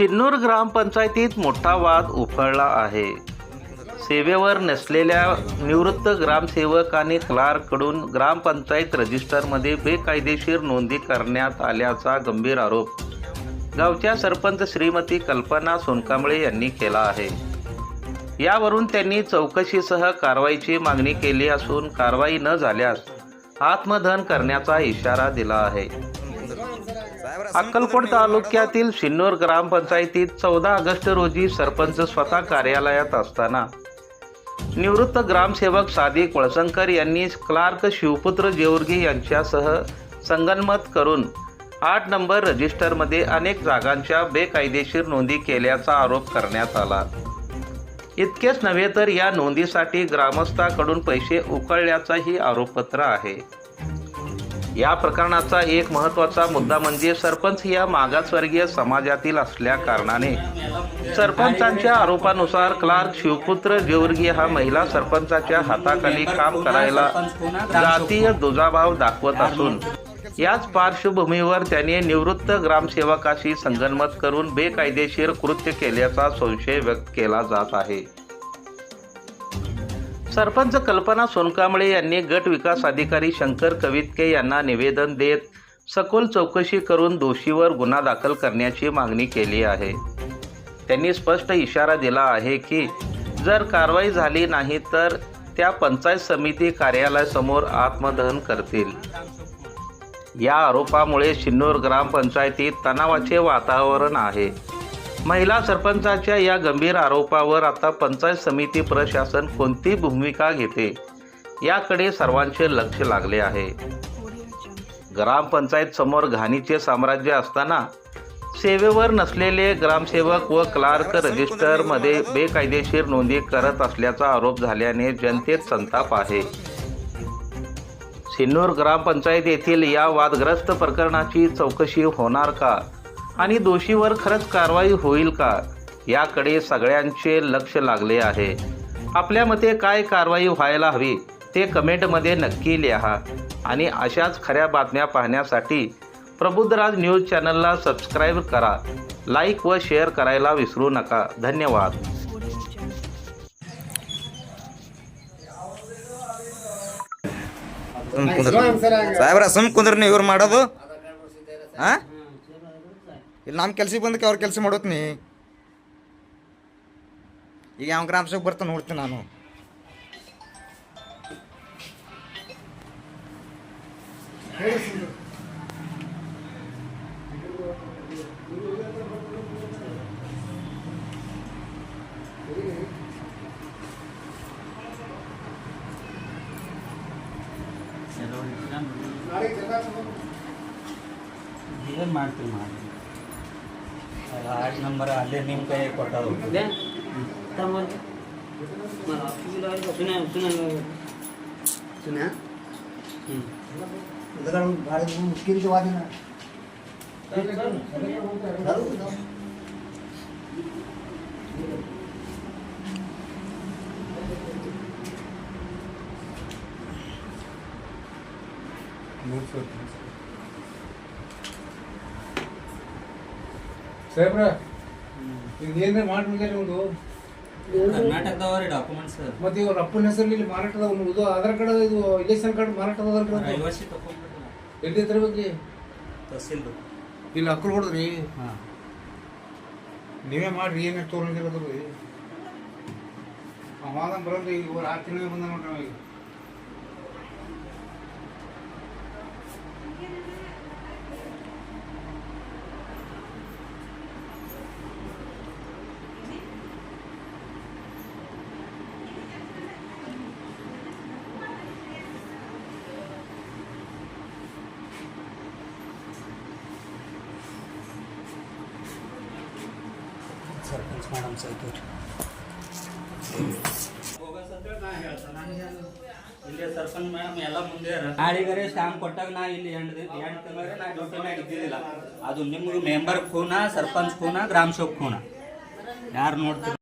सिन्नूर ग्रामपंचायतीत मोठा वाद उफळला आहे. सेवेवर नसलेल्या निवृत्त ग्रामसेवक आणि क्लार्ककडून ग्रामपंचायत रजिस्टरमध्ये बेकायदेशीर नोंदी करण्यात आल्याचा गंभीर आरोप गावच्या सरपंच श्रीमती कल्पना सोनकांबळे यांनी केला आहे. यावरून त्यांनी चौकशीसह कारवाईची मागणी केली असून कारवाई न झाल्यास आत्मदहन करण्याचा इशारा दिला आहे. अक्कलकोट तालुक्यातील सिन्नूर ग्रामपंचायतीत चौदा ऑगस्ट रोजी सरपंच स्वतः कार्यालयात असताना निवृत्त ग्रामसेवक सादिक वळसंकर यांनी क्लार्क शिवपुत्र जेवर्गी यांच्यासह संगनमत करून आठ नंबर रजिस्टरमध्ये अनेक जागांच्या बेकायदेशीर नोंदी केल्याचा आरोप करण्यात आला. इतकेच नव्हे तर या नोंदीसाठी ग्रामस्थाकडून पैसे उकळल्याचाही आरोपपत्र आहे. या प्रकरणाचा एक महत्त्वाचा मुद्दा म्हणजे सरपंच या मागासवर्गीय समाजातील असल्या कारणाने. सरपंचांच्या आरोपानुसार क्लार्क शिवपुत्र जेवर्गी हा महिला सरपंचाच्या हाताखाली काम करायला जातीय दुजाभाव दाखवत असून याच पार्श्वभूमीवर त्याने निवृत्त ग्रामसेवकाशी संगनमत करून बेकायदेशीर कृत्य केल्याचा संशय व्यक्त केला जात आहे. सरपंच कल्पना सोनकांबळे यांनी गट विकास अधिकारी शंकर कवितके यांना निवेदन देत सखोल चौकशी करून दोषीवर गुन्हा दाखल करण्याची मागणी केली आहे. त्यांनी स्पष्ट इशारा दिला आहे की जर कारवाई झाली नाही तर त्या पंचायत समिती कार्यालयासमोर आत्मदहन करतील. या आरोपामुळे शिन्नूर ग्रामपंचायतीत तणावाचे वातावरण आहे. महिला सरपंचाच्या या गंभीर आरोपावर आता पंचायत समिती प्रशासन कोणती भूमिका घेते? याकडे सर्वांचे लक्ष लागले आहे. ग्रामपंचायत समोर घाणीचे साम्राज्य असताना सेवेवर नसलेले ग्रामसेवक व क्लार्क रजिस्टरमध्ये बेकायदेशीर नोंदी करत असल्याचा आरोप झाल्याने जनतेत संताप आहे. सिन्नूर ग्रामपंचायत येथील या वादग्रस्त प्रकरणाची चौकशी होणार का? आणि दोषीवर खरंच कारवाई होईल का याकडे सगळ्यांचे लक्ष लागले आहे आपल्या मते काय कारवाई व्हायला हवी ते कमेंटमध्ये नक्की लिहा आणि अशाच खऱ्या बातम्या पाहण्यासाठी प्रबुद्धराज न्यूज चॅनलला सबस्क्राईब करा लाईक व शेअर करायला विसरू नका धन्यवाद ಸುಮ್ ಕುಂದ್ರ ಸಾಹೇಬ್ರ ಸುಮ್ ಕುಂದ್ರ ನೀವು ಇವ್ರು ಮಾಡೋದು ಹಾ ಇಲ್ಲಿ ನಮ್ಮ ಕೆಲ್ಸಕ್ಕೆ ಬಂದಕ್ಕೆ ಅವ್ರ ಕೆಲಸ ಮಾಡೋತ್ನಿ. ಈಗ ಯಾವ ಗ್ರಾಮ ಸೇವಕ್ ಬರ್ತಾನೆ ನೋಡ್ತೀನಿ ನಾನು. ಏನು ಮಾಡ್ತೀವಿ ಮಾಡಿ आठ नंबर आले नेमकं काय कोटा होतो. आहे सुना सुना सुना हं. जरा भारत मुश्किल वाजे ना ಸಾಹೇಬ್ರ ಇದು ಏನೇ ಮಾಡ್ಬಿಡ್ತಾರೆ ಒಂದು ಕರ್ನಾಟಕದವ್ರಿ ಡಾಕ್ಯುಮೆಂಟ್ಸ್ ಮತ್ತೆ ಇವ್ರ ಅಪ್ಪನ ಹೆಸರಲ್ಲಿ ಇಲ್ಲಿ ಮಾರಾಟದ ಒಂದು ಇದು ಆಧಾರ್ ಕಾರ್ಡ್ ಇದು ಇಲೆಕ್ಷನ್ ಕಾರ್ಡ್ ಮಾರಾಟದ ಐವತ್ತು ತಗೊಂಡ್ಬಿಡಲ್ಲ ಎಲ್ಲಿ ತರಬೇಕ್ರಿ ತಹಸೀಲ್ದು. ಇಲ್ಲಿ ಅಕ್ಕರು ಹೊಡೆದ್ರಿ? ಹಾಂ. ನೀವೇ ಮಾಡ್ರಿ ಏನೇ ತೋರಿಸಿರೋದು ರೀ ಅವಾಗ ಬರೋದು ಈಗ ಇವ್ರು ಆರು ತಿಂಗಳಿಗೆ ಬಂದ ನೋಡ್ರಿ ಈಗ ಸರ್ಪಂಚ್ ಮೇಡಮ್ ಸೈತವ್ರಿ ಇಲ್ಲಿ ಸರ್ಪಂಚ್ ಮೇಡಮ್ ಎಲ್ಲ ಮುಂದೆ ಕೊಟ್ಟಾಗ ನಾ ಇಲ್ಲಿ ನಾ ಇದ್ದಿದ್ದಿಲ್ಲ. ಅದು ನಿಮ್ಗೆ ಮೆಂಬರ್ ಖೂನ ಸರ್ಪಂಚ್ ಖೂನ ಗ್ರಾಮ ಸೇವಕ್ ಖೂನ ಯಾರು ನೋಡ್ತೀರಿ